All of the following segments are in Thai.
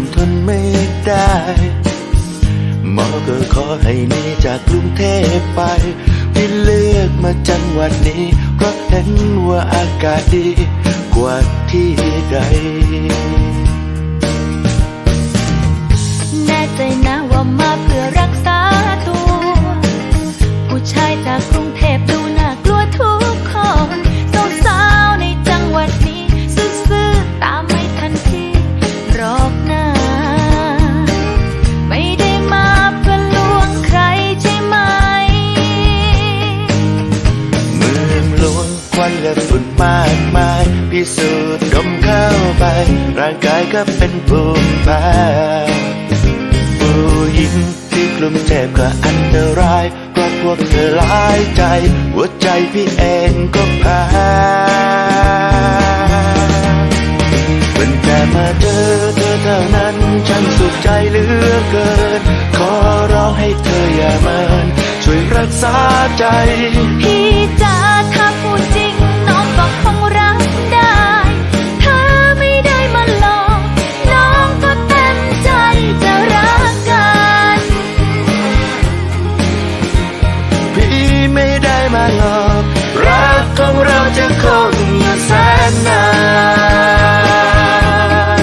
นทนไม่ได้หมอก็ขอให้หนีจากกรุงเทพไปที่เลือกมาจังหวัดนี้ เพราะเห็นว่าอากาศดีกว่าที่ใดแน่ใจนะ งควันและฝุ่นมากมาย พิสูจน์ดมเข้าไป ร่างกายก็เป็นภูมิแพ้ผู้หญิงที่กลุ่มเทพก็อันตรายเพราะพวกเธอหลายใจ หัวใจพี่เองก็แพ้เป็นแต่มาเจอเธอเท่านั้นฉันสุขใจเหลือเกิน ขอร้องให้เธออย่าเมินช่วยรักษาใจ นนาน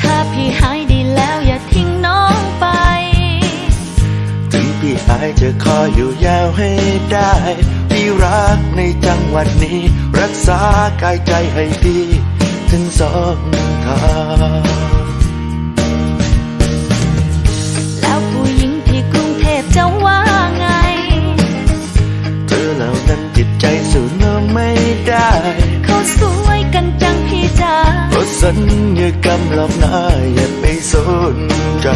ถ้าพี่หายดีแล้วอย่าทิ้งน้องไป ถึงพี่อายจะขออยู่ยาวให้ได้พี่รักในจังหวัดนี้ รักษากายใจให้ดี ถึงสองทาง จ๋าเพราะสัญญากรรมหลอกหน้าอย่าไปสนใจ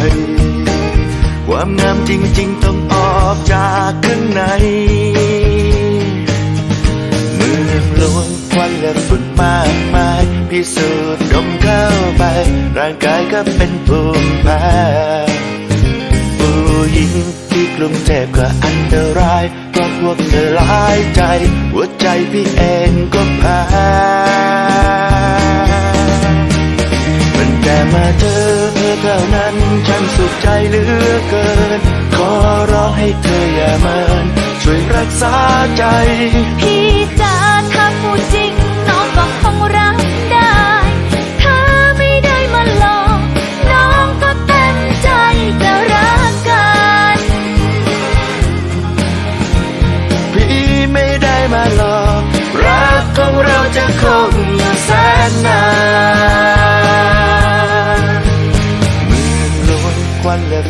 ความงามจริงๆต้องออกจากข้างในเมืองหลวงควันและฝุ่นมากมาย พิสูจน์ดมเข้าไป ร่างกายก็เป็นภูมิแพ้ผู้หญิงที่กลุ่มเทพก็อันตรายเพราะพวกเธอหลายใจ หัวใจพี่เองก็แพ้ เหลือเกิน ขอร้องให้เธออย่าเมินช่วยรักษาใจพี่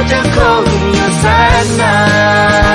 olacak olmuyor senden